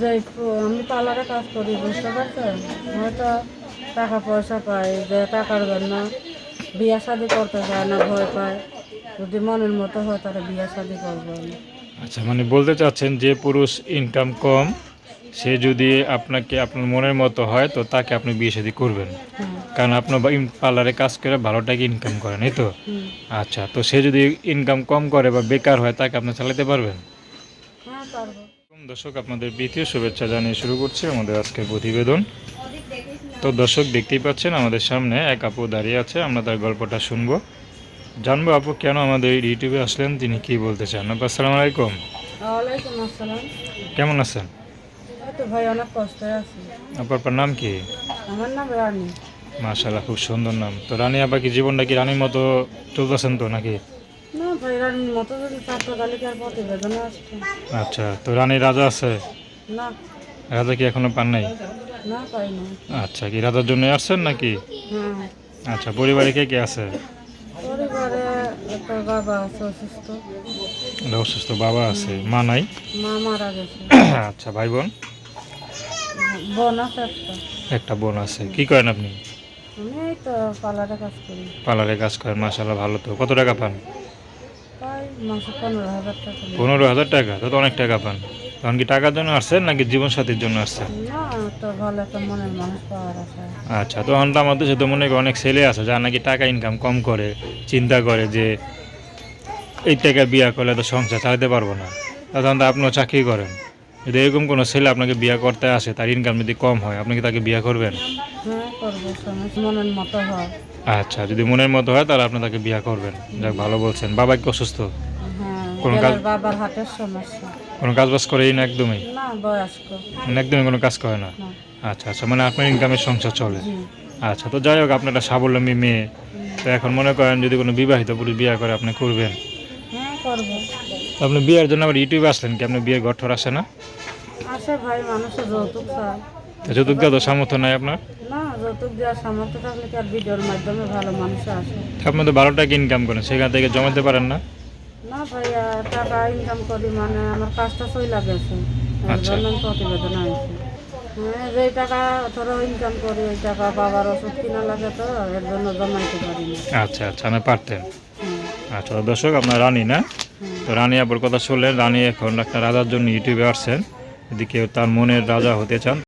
যে পু- আমি পার্লারে কাজ করি বুঝতে পারছেন? হয়তো টাকা পয়সা পাই যে টাকার জন্য বিয়া শাদি করতে চায় না ভয় পায়। যদি মনের মতো হয় তারা বিয়া শাদি করব আচ্ছা মানে বলতে চাচ্ছেন যে পুরুষ ইনকাম কম সে যদি আপনাকে আপনার মনের মতো হয় তো তাকে আপনি বিয়ে শাদী করবেন। কারণ আপনার পার্লারে কাজ করে ভালো টাকা ইনকাম করেন এই তো? আচ্ছা তো সে যদি ইনকাম কম করে বা বেকার হয় তাকে আপনি চালাতে পারবেন? পারব দর্শক আপনাদের দ্বিতীয় শুভেচ্ছা জানিয়ে শুরু করছি আমাদের আজকের প্রতিবেদন। তো দর্শক দেখতেই পাচ্ছেন আমাদের সামনে এক আপু দাঁড়িয়ে আছে আমরা তার গল্পটা শুনব। জানব আপু কেন আমাদের ইউটিউবে আসলেন তিনি কি বলতে চান? আপু আসসালামু আলাইকুম। ওয়ালাইকুম আসসালাম। কেমন আছেন? তো ভাই অনেক কষ্টে আছি। আপনার নাম কি? আমার নাম রানী। মাশাল্লাহ খুব সুন্দর নাম। তো রানী আপা কি জীবনটা কি রানীর মতো চলতেছেন তো নাকি? না ভাই রানীর মতো যদি ছাত্র তালিকার প্রতিবেদন আসছে আচ্ছা তো রানী রাজা আছে? না। রাজা কি এখনও পান নাই? না পাই না আচ্ছা কি রাজার জন্য আসছেন নাকি? হ্যাঁ। আচ্ছা পরিবারে কে কে আছে? পরিবারে একটা বাবা আছে অসুস্থ। অসুস্থ বাবা আছে। মা নাই? মা মারা গেছে। আচ্ছা ভাই বোন? বোন আছে একটা। একটা বোন আছে। কি করেন আপনি? আমি তো পার্লারে কাজ করি। পার্লারে কাজ করেন মাসাল্লাহ ভালো তো। কত টাকা পান? পনেরো হাজার টাকা তো তো অনেক টাকা পান। তখন কি টাকার জন্য আসছেন নাকি জীবন সাথীর জন্য আসছেন? না তো ভালো একটা মনের মানুষ পাওয়ার আছে। আচ্ছা তো তো আমাদের মনে করি অনেক ছেলে আছে যারা নাকি টাকা ইনকাম কম করে চিন্তা করে যে এই টাকা বিয়া করলে তো সংসার চালাতে পারব না। তখন তো আপনিও চাকরি করেন। যদি এরকম কোনো ছেলে আপনাকে বিয়া করতে আসে তার ইনকাম যদি কম হয় আপনি কি তাকে বিয়া করবেন? হ্যাঁ। আচ্ছা যদি মনের মতো হয় তাহলে আপনি তাকে বিয়া করবেন। যাক ভালো বলছেন। বাবা কি অসুস্থ? কোনো কাজ- বাবার হাতের সমস্যা। কোনো কাজ বাজ করেই না একদমই? না বয়স্ক। মানে একদমই কোনো কাজ করে না? আচ্ছা আচ্ছা মানে আপনার ইনকামের সংসার চলে। আচ্ছা তো যাই হোক আপনার একটা স্বাবলম্বী মেয়ে। তো এখন মনে করেন যদি কোনো বিবাহিত পুরুষ বিয়ে করে আপনি করবেন? হ্যাঁ আপনি বিয়ের জন্য আবার ইউটিউবে আসলেন কি? আপনি বিয়ের ঘর ঠর আসে না? আসে ভাই মানুষের যৌতুক চায় যৌতুক সামর্থ্য নাই আপনার? না যৌতুক দেওয়ার সামর্থ্য থাকলে কি আর ভিডিওর মাধ্যমে ভালো মানুষ আসে আপনি তো বারো টাকা ইনকাম করেন সেখান থেকে জমাতে পারেন না? না ভাইয়া টাকা ইনকাম করি মানে আমার কাজটা চইলা গেছে। এর আচ্ছা। জন্য প্রতিবেদন আনছি হ্যাঁ যে টাকা ধরো ইনকাম করি ওই টাকা বাবার ওষুধ কিনা লাগে তো এর জন্য জমাইতে পারি না। আচ্ছা আচ্ছা না পারতেন আচ্ছা দর্শক আপনার রানী না? তো রানী আবার কথা শুনলেন রানী এখন একটা রাজার জন্য ইউটিউবে আসছেন। যদি কেউ তার মনের রাজা হতে চান